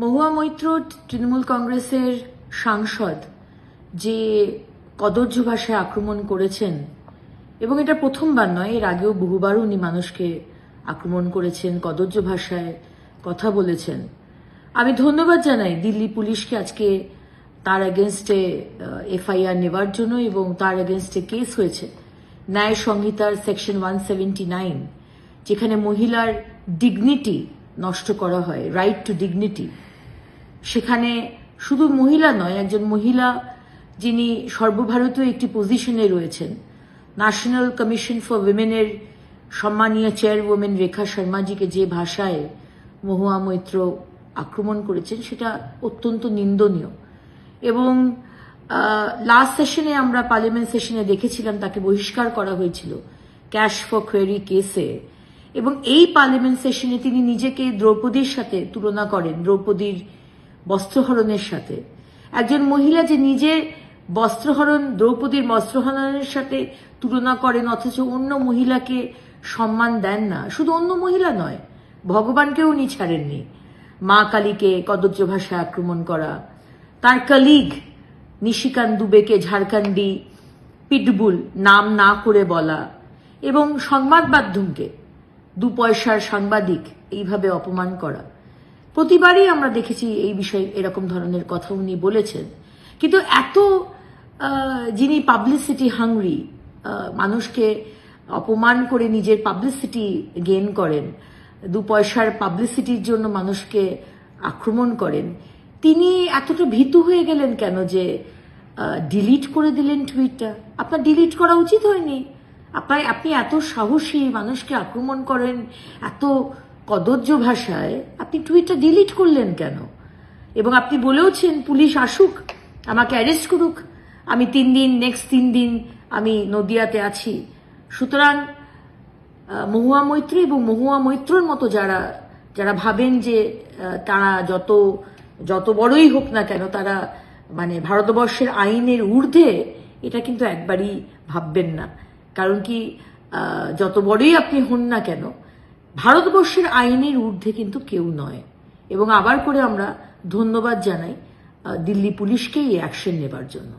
মহুয়া মৈত্র তৃণমূল কংগ্রেসের সাংসদ, যে কদর্য ভাষায় আক্রমণ করেছেন, এবং এটা প্রথমবার নয়, এর আগেও বহুবার উনি মানুষকে আক্রমণ করেছেন কদর্য ভাষায় কথা বলেছেন। আমি ধন্যবাদ জানাই দিল্লি পুলিশকে আজকে তার এগেনস্টে এফআইআর নেবার জন্য এবং তার এগেনস্টে কেস হয়েছে। ন্যায় সংহিতার সেকশন ওয়ান সেভেন্টি নাইন যেখানে মহিলার ডিগনিটি নষ্ট করা হয় রাইট টু ডিগনিটি সেখানে শুধু মহিলা নয়, একজন মহিলা যিনি সর্বভারতীয় একটি পজিশনে রয়েছেন ন্যাশনাল কমিশন ফর উইমেনের সম্মানীয় চেয়ারওম্যান রেখা শর্মাজিকে যে ভাষায় মহুয়া মৈত্র আক্রমণ করেছেন, সেটা অত্যন্ত নিন্দনীয়। এবং লাস্ট সেশনে আমরা পার্লামেন্ট সেশনে দেখেছিলাম, তাকে বহিষ্কার করা হয়েছিল। ক্যাশ ফর কোয়েরি কেসে এবং এই পার্লামেন্ট সেশনে তিনি নিজেকে দ্রৌপদীর সাথে তুলনা করেন, দ্রৌপদীর বস্ত্রহরণের সাথে। একজন মহিলা যে নিজের বস্ত্রহরণ, দ্রৌপদীর বস্ত্রহরণের সাথে তুলনা করেন, অথচ অন্য মহিলাকে সম্মান দেন না। শুধু অন্য মহিলা নয়, ভগবানকেও উনি ছাড়েননি। মা কালীকে কদর্য ভাষায় আক্রমণ করা, তার কলিগ নিশিকান দুবেকে ঝাড়খণ্ডী পিটবুল নাম না করে বলা, এবং সংবাদ মাধ্যমকে দু পয়সার সাংবাদিক এইভাবে অপমান করা। প্রতিবারই আমরা দেখেছি এই বিষয়ে এরকম ধরনের কথা উনি বলেছেন। কিন্তু এত যিনি পাবলিসিটি হাংরি মানুষকে অপমান করে নিজের পাবলিসিটি গেন করেন দু পয়সার পাবলিসিটির জন্য মানুষকে আক্রমণ করেন, তিনি এতটা ভীতু হয়ে গেলেন কেন যে ডিলিট করে দিলেন টুইটটা আপনার ডিলিট করা উচিত হয়নি। আপনার আপনি এত সাহসী মানুষকে আক্রমণ করেন, এত কদর্য ভাষায়, আপনি টুইটটা ডিলিট করলেন কেন? এবং আপনি বলেওছেন, পুলিশ আসুক, আমাকে অ্যারেস্ট করুক, আমি তিন দিন, নেক্সট তিন দিন আমি নদিয়াতে আছি। সুতরাং মহুয়া মৈত্রী এবং মহুয়া মৈত্রর মতো যারা যারা ভাবেন যে তারা যত যত বড়ই হোক না কেন, তারা মানে ভারতবর্ষের আইনের ঊর্ধ্বে, এটা কিন্তু একবারই ভাববেন না। কারণ কি যত বড়ই আপনি হন না কেন, ভারতবর্ষের আইনের ঊর্ধ্বে কিন্তু কেউ নয়। এবং আবার করে আমরা ধন্যবাদ জানাই দিল্লি পুলিশকেই অ্যাকশন নেবার জন্য।